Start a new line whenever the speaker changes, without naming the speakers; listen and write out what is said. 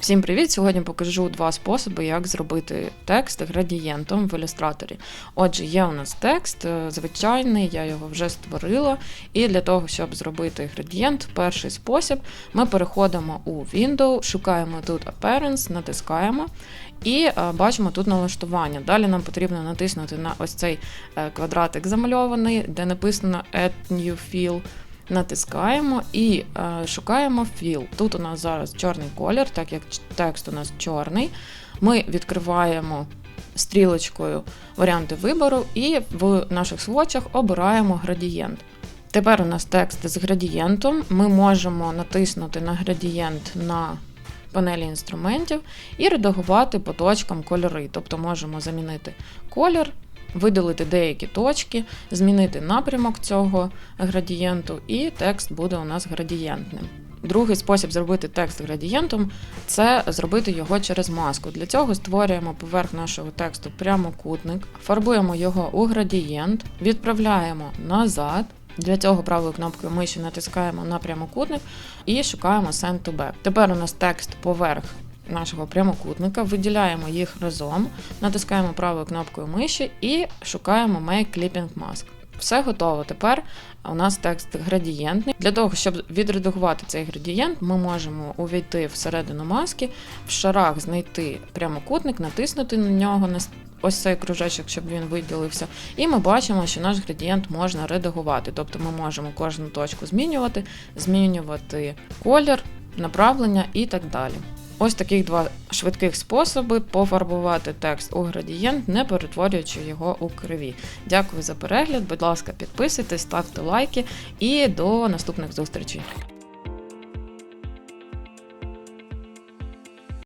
Всім привіт! Сьогодні покажу два способи, як зробити текст градієнтом в ілюстраторі. Отже, є у нас текст е, звичайний, я його вже створила. І для того, щоб зробити градієнт, перший спосіб, ми переходимо у Window, шукаємо тут Appearance, натискаємо і е, бачимо тут налаштування. Далі нам потрібно натиснути на ось цей е, квадратик замальований, де написано Add New Fill. Натискаємо і е, шукаємо філ. Тут у нас зараз чорний колір, так як текст у нас чорний. Ми відкриваємо стрілочкою варіанти вибору і в наших свочах обираємо градієнт. Тепер у нас текст з градієнтом. Ми можемо натиснути на градієнт на панелі інструментів і редагувати по точкам кольори. Тобто можемо замінити колір, видалити деякі точки, змінити напрямок цього градієнту, і текст буде у нас градієнтним. Другий спосіб зробити текст градієнтом це зробити його через маску. Для цього створюємо поверх нашого тексту прямокутник, фарбуємо його у градієнт, відправляємо назад. Для цього правою кнопкою миші натискаємо на прямокутник і шукаємо Send to Back. Тепер у нас текст поверх нашого прямокутника, виділяємо їх разом, натискаємо правою кнопкою миші і шукаємо Make Clipping Mask. Все готово. Тепер у нас текст градієнтний. Для того, щоб відредагувати цей градієнт, ми можемо увійти всередину маски, в шарах знайти прямокутник, натиснути на нього, на ось цей кружечок, щоб він виділився. І ми бачимо, що наш градієнт можна редагувати. Тобто ми можемо кожну точку змінювати, змінювати колір, направлення і так далі. Ось таких два швидких способи пофарбувати текст у градієнт, не перетворюючи його у криві. Дякую за перегляд. Будь ласка, підписуйтесь, ставте лайки і до наступних зустрічей.